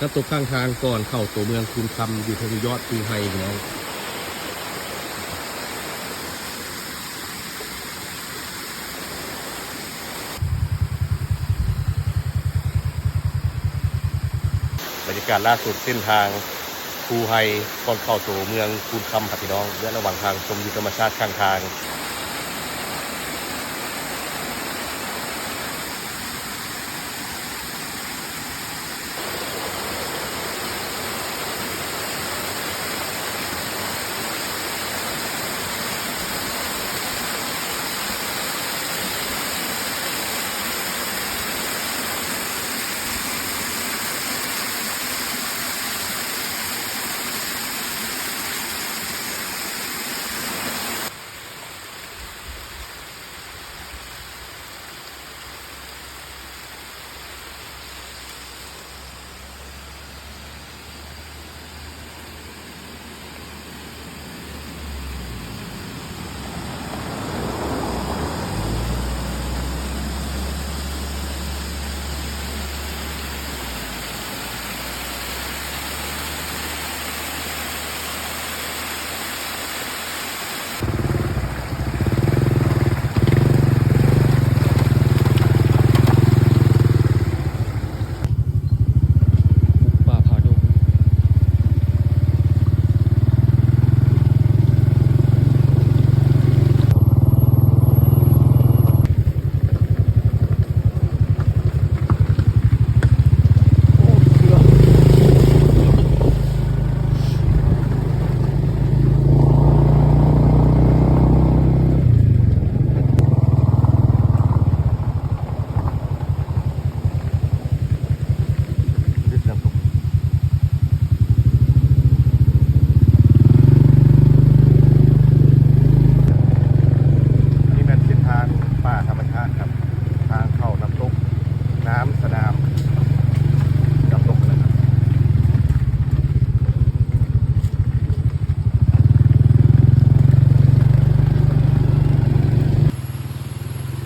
น้ำตกข้างทางก่อนเข้าตัวเมืองคุณคำอยู่ทางยอดภูไฮพี่น้องบรรยากาศล่าสุดเส้นทางภูไฮก่อนเข้าตัวเมืองคุณคำครับพี่น้องและระหว่างทางชมวิวธรรมชาติข้างทาง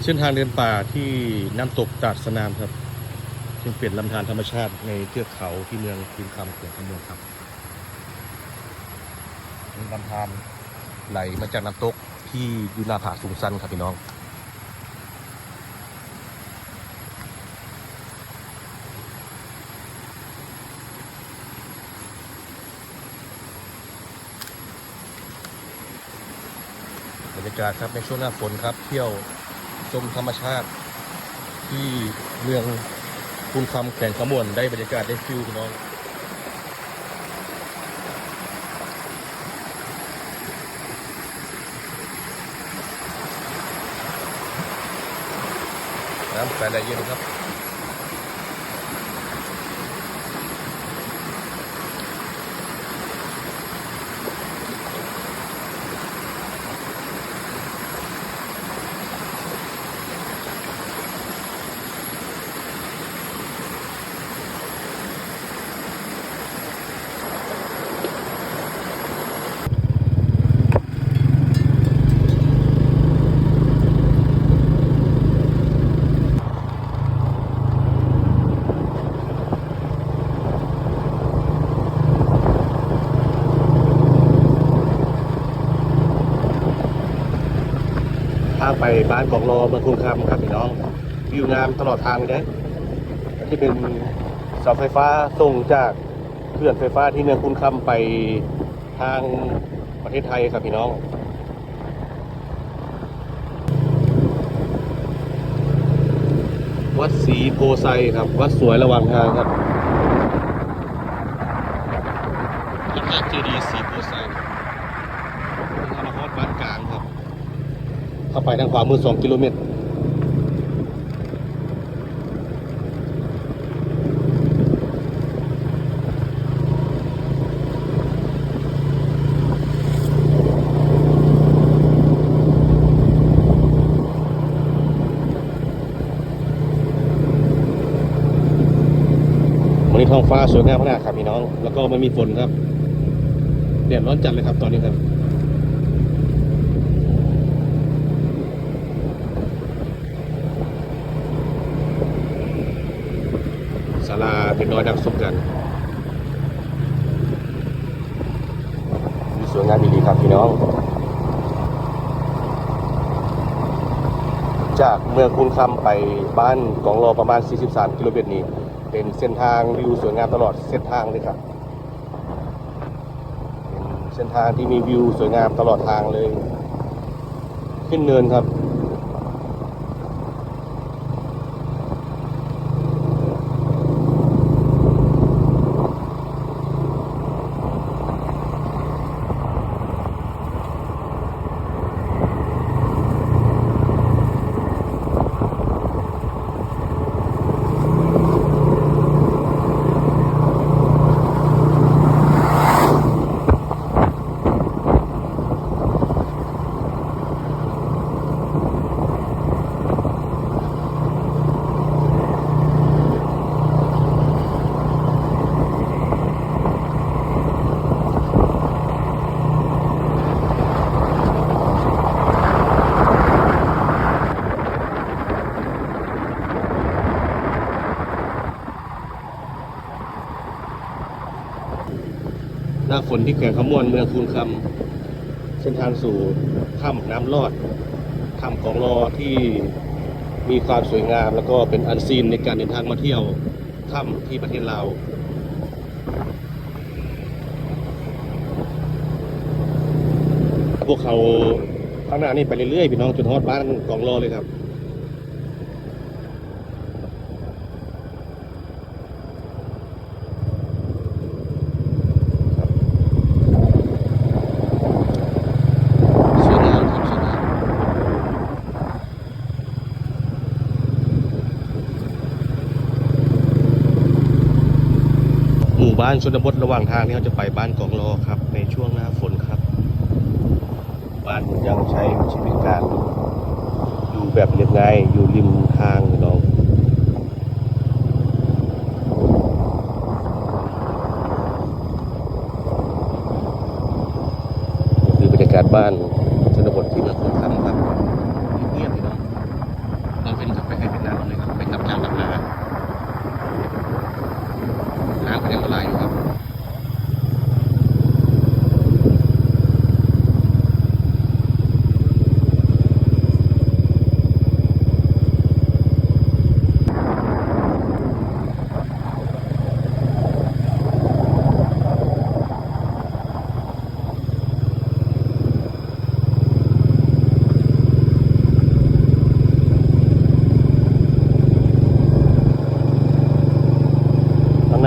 เส้นทางเดินป่าที่น้ำตกตาดสนามครับซึ่งเป็นลำธารธรรมชาติในเทือกเขาที่เมืองคืนคำเขื่อนขมวงครับมีลำธารไหลมาจากน้ำตกที่อยู่หน้าผาสูงสันครับพี่น้องบรรยากาศครับในช่วงหน้าฝนครับเที่ยว ชมธรรมชาติ ที่เมืองคุณคำแข่งขมวนได้บรรยากาศได้ฟิลพี่น้องน้ำแฟนไหลเย็นครับ บ้านของรอเมืองคุณคำครับพี่น้องวิวงามตลอดทางเลยที่เป็นเสาไฟฟ้าส่งจากเขื่อนไฟฟ้าที่เมืองคุณคำไปทางประเทศไทยครับพี่น้องวัดศรีโพไซครับ วัดสวยระหว่างทางครับพระธาตุเจดีย์ศรีโพไซทางมาฮอดบ้านกลางครับ เข้าไปทางขวามือสองกิโลเมตรวันนี้ท้องฟ้าสวยงามมากครับพี่น้อง แล้วก็ไม่มีฝนครับแดดร้อนจัดเลยครับตอนนี้ครับ ศาลาเป็นน้อยนักสมกันวิวสวยงามดีครับพี่น้อง จากเมืองคุณคำไปบ้านกองรอประมาณ 43 กิโลเมตรนี้ เป็นเส้นทางวิวสวยงามตลอดเส้นทางเลยครับเป็นเส้นทางที่มีวิวสวยงามตลอดทางเลย ขึ้นเนินครับ หน้าฝนที่แขวงขมวนเมืองคูนคำเส้นทางสู่ถ้ำน้ำลอดถ้ำของรอที่มีความสวยงามแล้วก็เป็นอันซีนในการเดินทางมาเที่ยวถ้ำที่ประเทศลาวพวกเขาข้างหน้านี่ไปเรื่อยๆพี่น้องจนฮอดบ้านกองรอเลยครับ สวยงามครับสวยงามหมู่ บ้านชนบทระหว่างทางที่เขาจะไปบ้านกองรอครับ ในช่วงหน้าฝนครับ บ้านยังใช้ชีวิตการอยู่แบบเรียบง่ายอยู่ริมทางน้องนี่คือบรรยากาศบ้านชนบทที่เมืองคุณคำครับเงียบๆพี่น้องเราเป็นขับไปให้เป็นน้ำเลยครับไปกับจ้างกับนาน้ำก็ยังละลายอยู่ครับ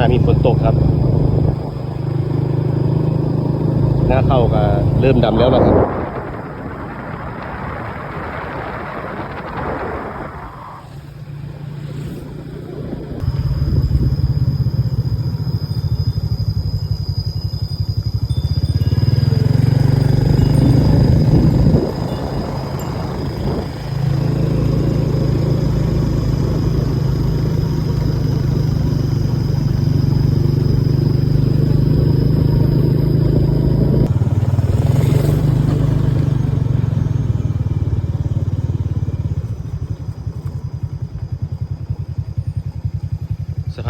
ข้ามีฝนตกครับ หน้าเข้าก็เริ่มดำแล้วนะครับ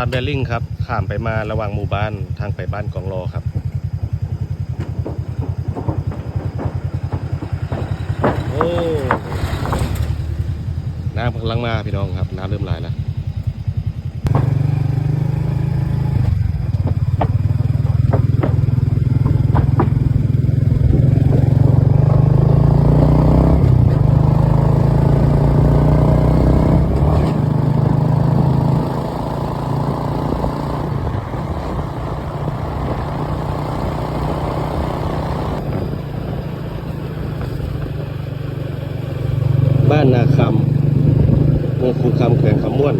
านแบริ่งครับข้ามไปมาระหว่างหมู่บ้านทางไปบ้านกองรอครับโอ้น้ำกำลังมาพี่น้องครับน้ำเริ่มไหลแล้ว บ้านนาคำเมืองคูคำแขวงคำม่วน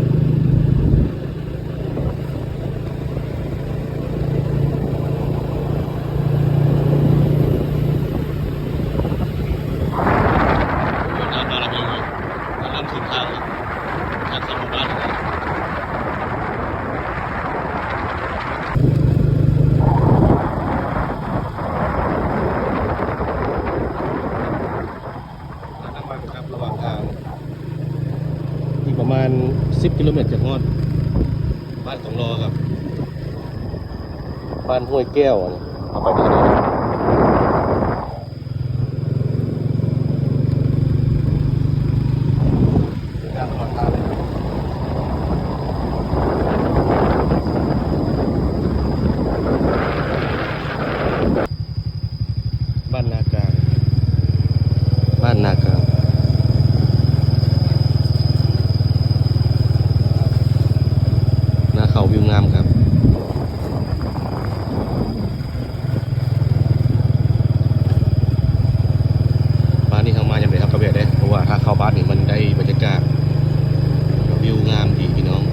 น้ำมาแล้วพี่เริ่มถึงทางทางสมุบ้านน้ำมันครับระหว่างทาง อีกประมาณ10กิโลเมตรจากฮอดบ้านของรอครับบ้านห้วยแก้วเนี่ยเอาไปนี่นะยางตลอดทางเลยบ้านนากลางบ้านนากลาง หน้าเขา วิวงามครับบ้านนี้เข้ามาอย่างไรครับกระเบียดได้เพราะว่าถ้าเข้าบ้านนี่มันได้บรรยากาศวิวงามดีพี่น้อง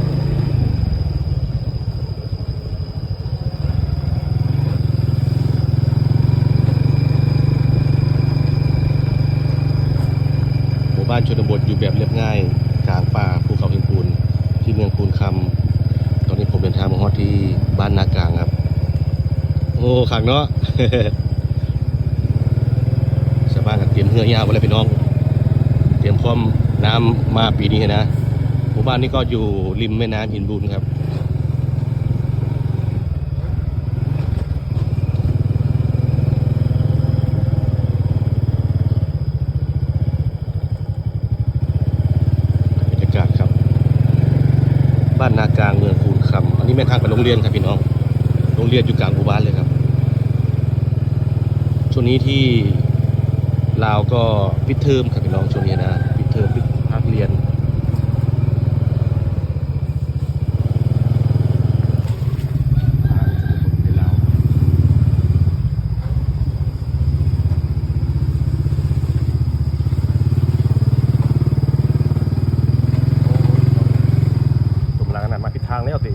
หมู่บ้านชนบทอยู่แบบเรียบง่ายกลางป่าภูเขาหินปูนที่เมืองคูนคำ เดินทางมาฮอดที่บ้านนากลางครับ โอ้ขังเนาะชาวบ้านเตรียมเหือยาวหมดเลยพี่น้อง เตรียมพร้อมน้ำมาปีนี้นะหมู่บ้านนี้ก็อยู่ริมแม่น้ำหินบูนครับบรรยากาศครับบ้านนากลาง นี้แม่ทางไปโรงเรียนครับพี่น้อง โรงเรียนอยู่กลางหมู่บ้านเลยครับ ช่วงนี้ที่ลาวก็ปิดเทอมครับพี่น้องช่วงนี้นะปิดเทอมปิดภาคเรียนทางแล้วตี